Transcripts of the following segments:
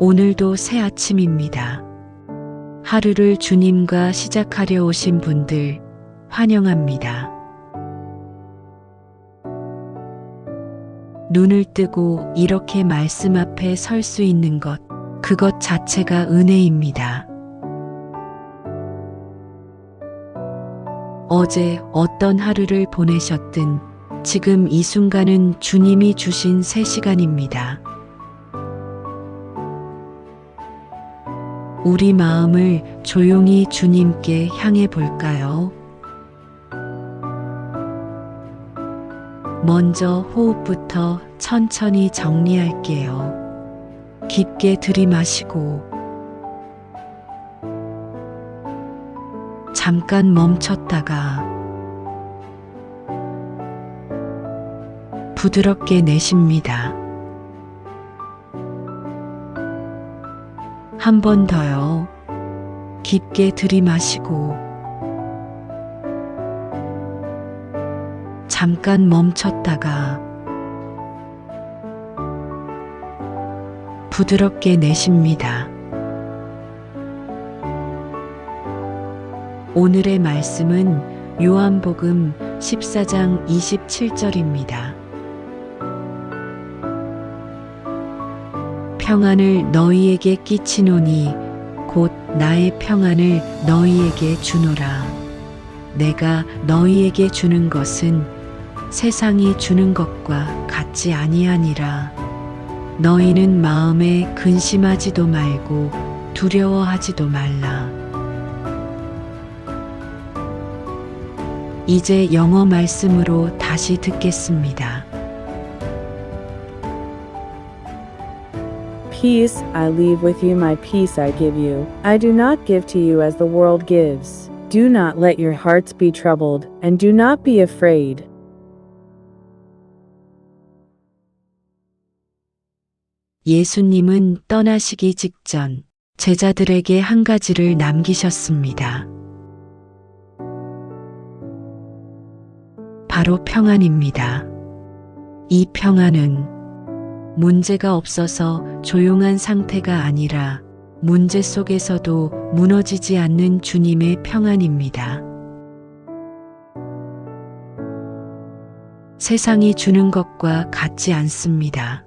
오늘도 새 아침입니다. 하루를 주님과 시작하려 오신 분들 환영합니다. 눈을 뜨고 이렇게 말씀 앞에 설 수 있는 것, 그것 자체가 은혜입니다. 어제 어떤 하루를 보내셨든 지금 이 순간은 주님이 주신 새 시간입니다. 우리 마음을 조용히 주님께 향해 볼까요? 먼저 호흡부터 천천히 정리할게요. 깊게 들이마시고 잠깐 멈췄다가 부드럽게 내쉽니다. 한 번 더요. 깊게 들이마시고 잠깐 멈췄다가 부드럽게 내쉽니다. 오늘의 말씀은 요한복음 14장 27절입니다. 평안을 너희에게 끼치노니 곧 나의 평안을 너희에게 주노라. 내가 너희에게 주는 것은 세상이 주는 것과 같지 아니하니라. 너희는 마음에 근심하지도 말고 두려워하지도 말라. 이제 영어 말씀으로 다시 듣겠습니다. Peace I leave with you, my peace I give you. I do not give to you as the world gives. Do not let your hearts be troubled, and do not be afraid. 예수님은 떠나시기 직전 제자들에게 한 가지를 남기셨습니다. 바로 평안입니다. 이 평안은 문제가 없어서 조용한 상태가 아니라 문제 속에서도 무너지지 않는 주님의 평안입니다. 세상이 주는 것과 같지 않습니다.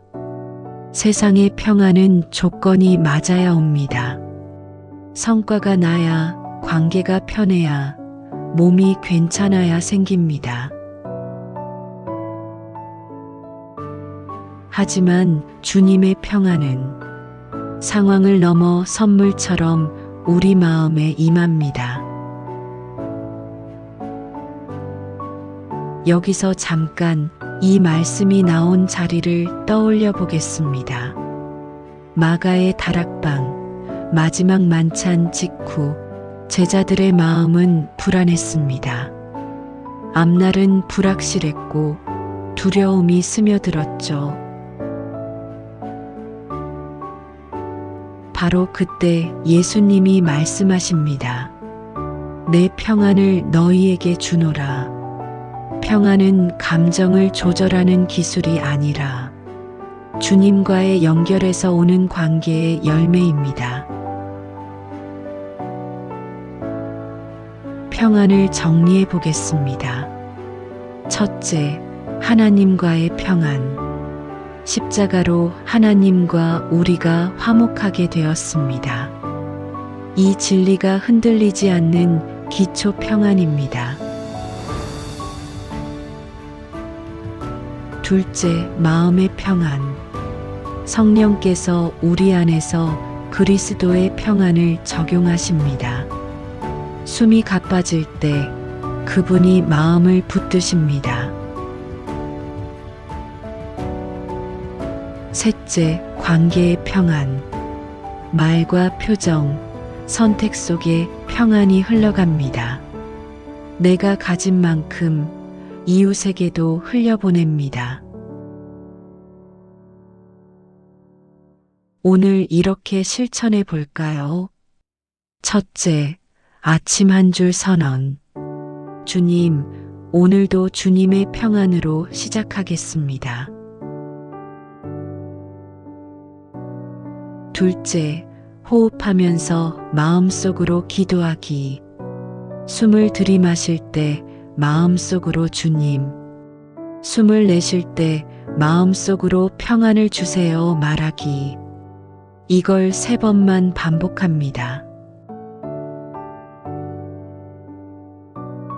세상의 평안은 조건이 맞아야 옵니다. 성과가 나야, 관계가 편해야, 몸이 괜찮아야 생깁니다. 하지만 주님의 평안은 상황을 넘어 선물처럼 우리 마음에 임합니다. 여기서 잠깐 이 말씀이 나온 자리를 떠올려 보겠습니다. 마가의 다락방 마지막 만찬 직후 제자들의 마음은 불안했습니다. 앞날은 불확실했고 두려움이 스며들었죠. 바로 그때 예수님이 말씀하십니다. 내 평안을 너희에게 주노라. 평안은 감정을 조절하는 기술이 아니라 주님과의 연결에서 오는 관계의 열매입니다. 평안을 정리해 보겠습니다. 첫째, 하나님과의 평안. 십자가로 하나님과 우리가 화목하게 되었습니다. 이 진리가 흔들리지 않는 기초 평안입니다. 둘째, 마음의 평안. 성령께서 우리 안에서 그리스도의 평안을 적용하십니다. 숨이 가빠질 때 그분이 마음을 붙드십니다. 셋째, 관계의 평안. 말과 표정, 선택 속에 평안이 흘러갑니다. 내가 가진 만큼 이웃에게도 흘려보냅니다. 오늘 이렇게 실천해 볼까요? 첫째, 아침 한 줄 선언. 주님, 오늘도 주님의 평안으로 시작하겠습니다. 둘째, 호흡하면서 마음속으로 기도하기. 숨을 들이마실 때 마음속으로 주님. 숨을 내쉴 때 마음속으로 평안을 주세요 말하기. 이걸 세 번만 반복합니다.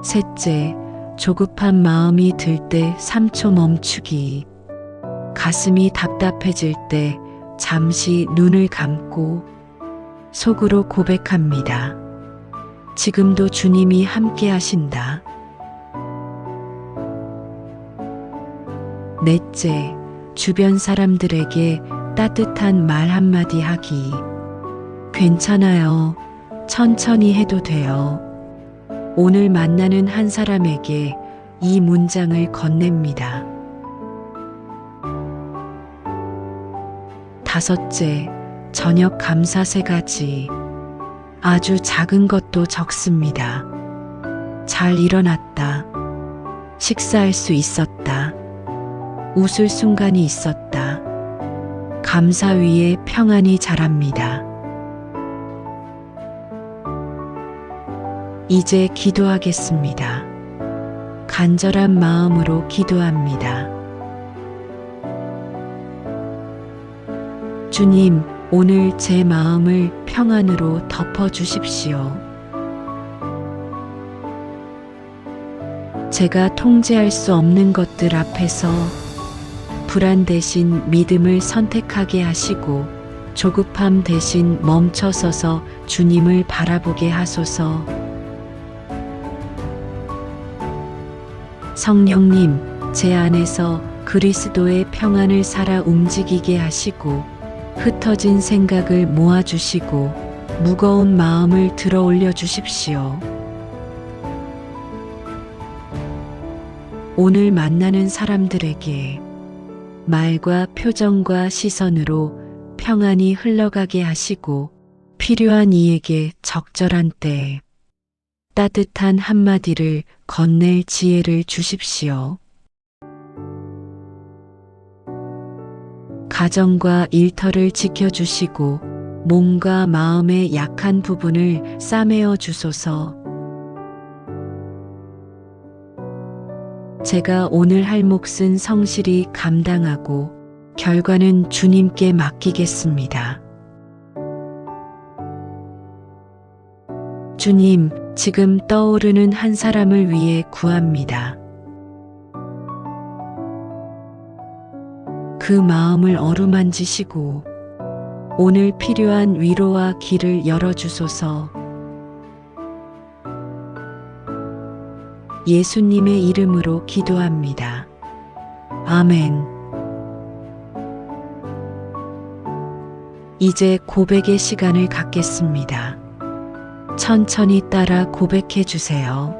셋째, 조급한 마음이 들 때 3초 멈추기. 가슴이 답답해질 때 잠시 눈을 감고 속으로 고백합니다. 지금도 주님이 함께 하신다. 넷째, 주변 사람들에게 따뜻한 말 한마디 하기. 괜찮아요. 천천히 해도 돼요. 오늘 만나는 한 사람에게 이 문장을 건넵니다. 다섯째, 저녁 감사 세 가지. 아주 작은 것도 적습니다. 잘 일어났다. 식사할 수 있었다. 웃을 순간이 있었다. 감사 위에 평안이 자랍니다. 이제 기도하겠습니다. 간절한 마음으로 기도합니다. 주님, 오늘 제 마음을 평안으로 덮어 주십시오. 제가 통제할 수 없는 것들 앞에서 불안 대신 믿음을 선택하게 하시고 조급함 대신 멈춰서서 주님을 바라보게 하소서. 성령님, 제 안에서 그리스도의 평안을 살아 움직이게 하시고 흩어진 생각을 모아주시고 무거운 마음을 들어 올려 주십시오. 오늘 만나는 사람들에게 말과 표정과 시선으로 평안이 흘러가게 하시고 필요한 이에게 적절한 때에 따뜻한 한마디를 건넬 지혜를 주십시오. 가정과 일터를 지켜주시고 몸과 마음의 약한 부분을 싸매어 주소서. 제가 오늘 할 몫은 성실히 감당하고 결과는 주님께 맡기겠습니다. 주님, 지금 떠오르는 한 사람을 위해 구합니다. 그 마음을 어루만지시고 오늘 필요한 위로와 길을 열어주소서 예수님의 이름으로 기도합니다. 아멘. 이제 고백의 시간을 갖겠습니다. 천천히 따라 고백해 주세요.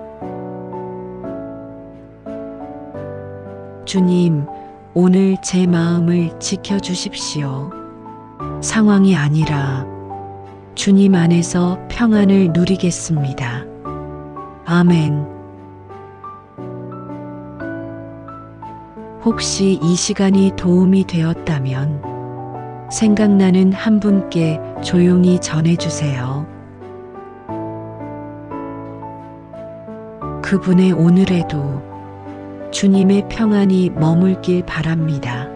주님, 오늘 제 마음을 지켜주십시오. 상황이 아니라 주님 안에서 평안을 누리겠습니다. 아멘. 혹시 이 시간이 도움이 되었다면 생각나는 한 분께 조용히 전해주세요. 그분의 오늘에도 주님의 평안이 머물길 바랍니다.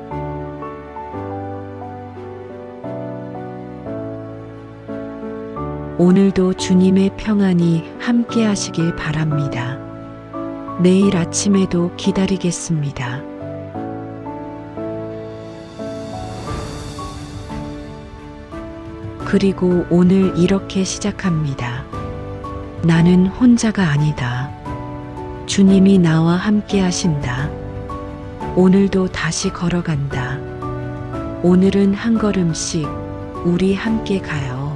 오늘도 주님의 평안이 함께 하시길 바랍니다. 내일 아침에도 기다리겠습니다. 그리고 오늘 이렇게 시작합니다. 나는 혼자가 아니다. 주님이 나와 함께 하신다. 오늘도 다시 걸어간다. 오늘은 한 걸음씩 우리 함께 가요.